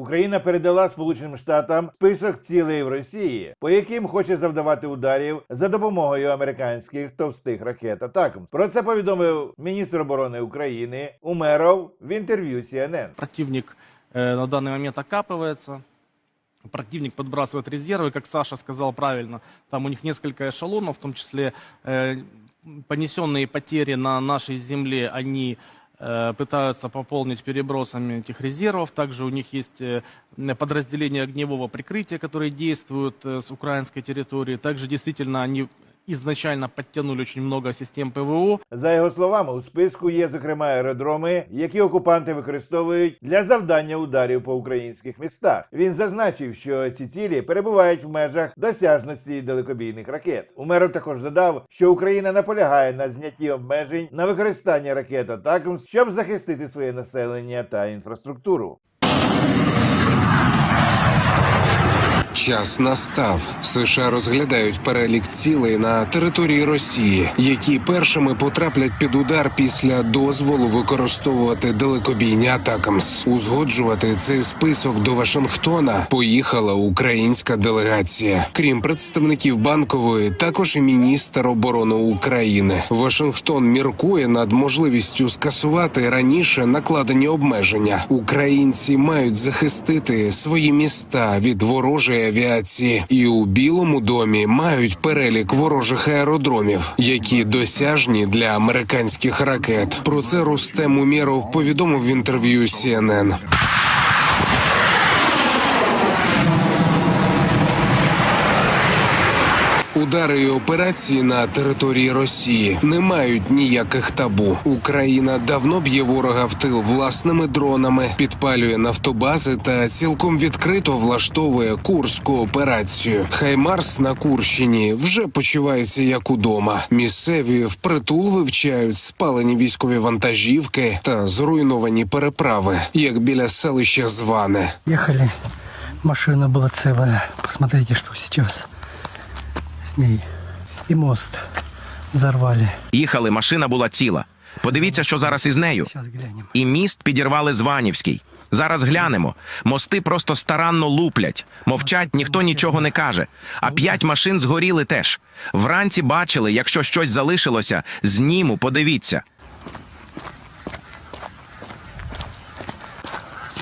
Україна передала Сполученим Штатам список цілей в Росії, по яким хоче завдавати ударів за допомогою американських товстих ракет Атакамс. Про це повідомив міністр оборони України Умеров в інтерв'ю CNN. Противник э, на данный момент окапывается. Противник подбрасывает резервы, как Саша сказал правильно. Там у них несколько эшелонов, в том числе э, понесенные потери на нашей земле, они э, пытаются пополнить перебросами этих резервов. Также у них есть э, подразделения огневого прикрытия, которые действуют э, с украинской территории. Также действительно они изначально подтянули очень много систем ПВО. За його словами, у списку є зокрема аеродроми, які окупанти використовують для завдання ударів по українських містах. Він зазначив, що ці цілі перебувають в межах досяжності далекобійних ракет. Умеров також додав, що Україна наполягає на знятті обмежень на використання ракет Атакамс, щоб захистити своє населення та інфраструктуру. Час настав. США розглядають перелік цілей на території Росії, які першими потраплять під удар після дозволу використовувати далекобійні атакамс. Узгоджувати цей список до Вашингтона поїхала українська делегація. Крім представників банкової, також і міністр оборони України. Вашингтон міркує над можливістю скасувати раніше накладені обмеження. Українці мають захистити свої міста від ворожої авіації, і у Білому домі мають перелік ворожих аеродромів, які досяжні для американських ракет. Про це Рустем Умєров повідомив в інтерв'ю CNN. Удари і операції на території Росії не мають ніяких табу. Україна давно б'є ворога в тил власними дронами, підпалює нафтобази та цілком відкрито влаштовує курську операцію. Хаймарс на Курщині вже почувається як удома. Місцеві впритул вивчають спалені військові вантажівки та зруйновані переправи, як біля селища Зване. Ехали, машина была целая. Посмотрите, что сейчас с ней. И мост взорвали. Їхали, машина була ціла. Подивіться, що зараз із нею. І міст підірвали Званівський. Зараз глянемо. Мости просто старанно луплять. Мовчать, ніхто нічого не каже. А п'ять машин згоріли теж. Вранці бачили, якщо щось залишилося, зніму, подивіться.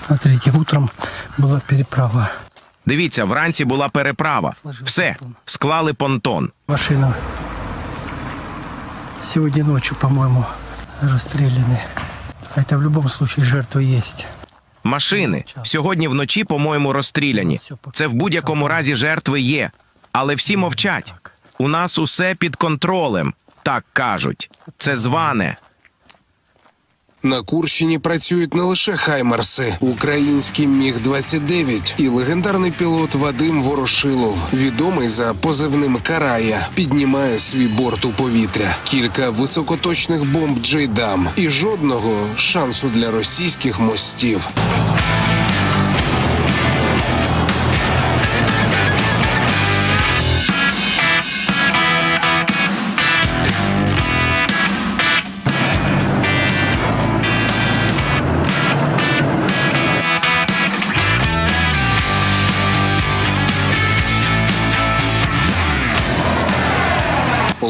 Смотрите, утром была переправа. Дивіться, вранці була переправа. Все, склали понтон. Машина сегодня ночью, по-моему, расстреляны. Это в любом случае жертвы есть. Машини сьогодні вночі, по-моєму, розстріляні. Це в будь-якому разі жертви є. Але всі мовчать. У нас усе під контролем, так кажуть. Це зване. На Курщині працюють не лише хаймарси, український міг 29 і легендарний пілот Вадим Ворошилов, відомий за позивним Карая, піднімає свій борт у повітря. Кілька високоточних бомб Джейдам і жодного шансу для російських мостів.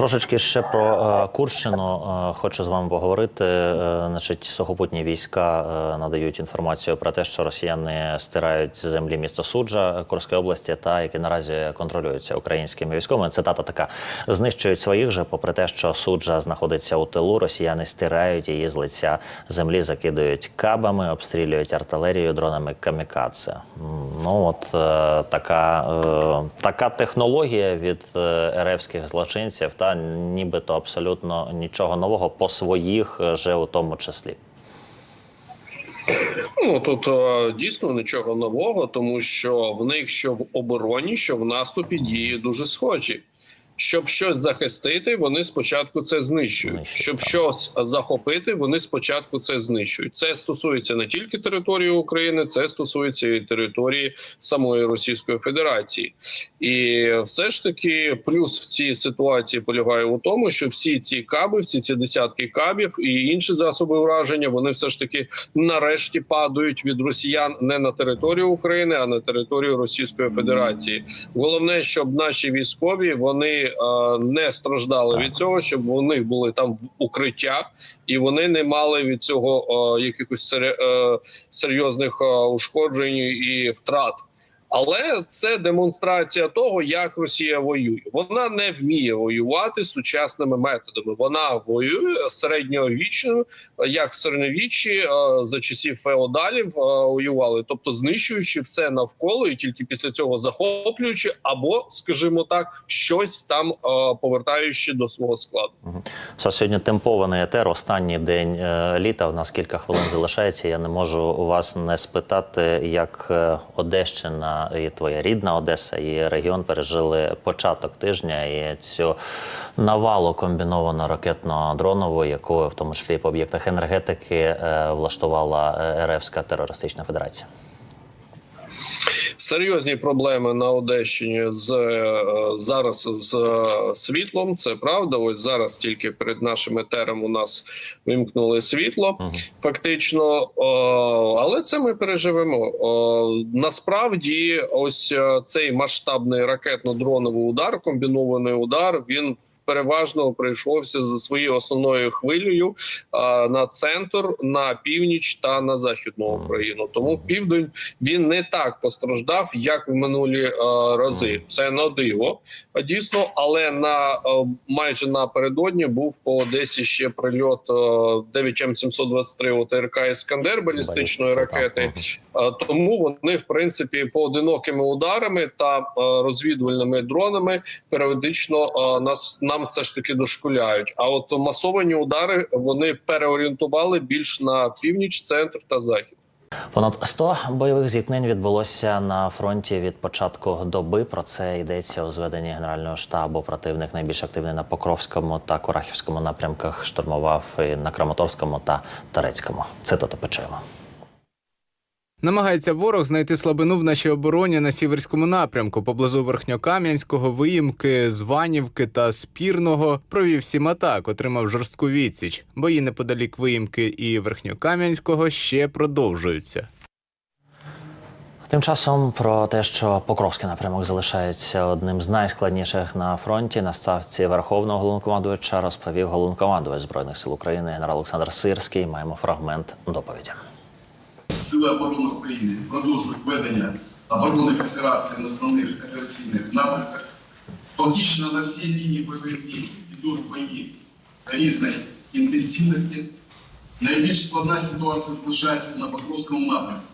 Трошечки ще про е, Курщину е, хочу з вами поговорити. Е, значить, сухопутні війська надають інформацію про те, що росіяни стирають з землі місто Суджа Курської області, та які наразі контролюються українськими військовими. Цитата така: знищують своїх же, попри те, що суджа знаходиться у тилу. Росіяни стирають її з лиця землі, закидують кабами, обстрілюють артилерією, дронами камікадзе. Ну от така, така технологія від еревських злочинців, та нібито абсолютно нічого нового по своїх е, же у тому числі. Ну тут е, дійсно нічого нового, тому що в них що в обороні, що в наступі дії дуже схожі. Щоб щось захистити, вони спочатку це знищують. Щоб так. щось захопити, вони спочатку це знищують. Це стосується не тільки території України, це стосується і території самої Російської Федерації. І все ж таки, плюс в цій ситуації полягає у тому, що всі ці каби, всі ці десятки кабів і інші засоби враження, вони все ж таки нарешті падають від росіян не на територію України, а на територію Російської Федерації. Головне, щоб наші військові вони не страждали від цього, щоб вони були там в укриттях, і вони не мали від цього якихось е, серйозних ушкоджень і втрат. Але це демонстрація того, як Росія воює. Вона не вміє воювати сучасними методами. Вона воює середньовічними, як в середньовіччі е, за часів феодалів е, воювали, тобто знищуючи все навколо, і тільки після цього захоплюючи, або, скажімо так, щось там е, повертаючи до свого складу. Саш, сьогодні темпований етер, останній день літа. У нас кілька хвилин залишається. Я не можу у вас не спитати, як е, І твоя рідна Одеса і регіон пережили початок тижня і цю навалу комбіновано ракетно-дронову, яку в тому числі по об'єктах енергетики е, влаштувала е, РФська терористична федерація. Серйозні проблеми на Одещині з е, зараз з е, світлом. Це правда. Ось зараз тільки перед нашим етером у нас вимкнули світло, фактично. Але це ми переживемо. Насправді, ось е, цей масштабний ракетно-дроновий удар, комбінований удар, він переважно прийшовся за своєю основною хвилею на центр, на північ та на західну Україну. Тому південь він не так постраждав, як в минулі е, рази. Це на диво, дійсно, але на е, майже напередодні був по Одесі ще прильот е, 9 М 723 ОТРК Іскандер балістичної ракети. Е, Тому вони, в принципі, поодинокими ударами та е, розвідувальними дронами періодично е, нас нам все ж таки дошкуляють. А от масовані удари вони переорієнтували більш на північ, центр та захід. Понад 100 бойових зіткнень відбулося на фронті від початку доби. Про це йдеться у зведенні Генерального штабу. Противник найбільш активний на Покровському та Курахівському напрямках штурмував і на Краматорському та Тарецькому. Це то почуємо. Намагається ворог знайти слабину в нашій обороні на сіверському напрямку поблизу Верхньокам'янського, Виїмки, Званівки та Спірного. Провів сім атак, отримав жорстку відсіч. Бої неподалік Виїмки і Верхньокам'янського ще продовжуються. Тим часом про те, що Покровський напрямок залишається одним з найскладніших на фронті, на ставці Верховного головнокомандувача розповів головнокомандувач збройних сил України генерал Олександр Сирський. Маємо фрагмент доповіді. Сили оборони України продовжують ведення оборонних операцій на основних операційних напрямках. Фактично на всій лінії бойових дій йдуть бої різної інтенсивності. Найбільш складна ситуація залишається на Покровському напрямку.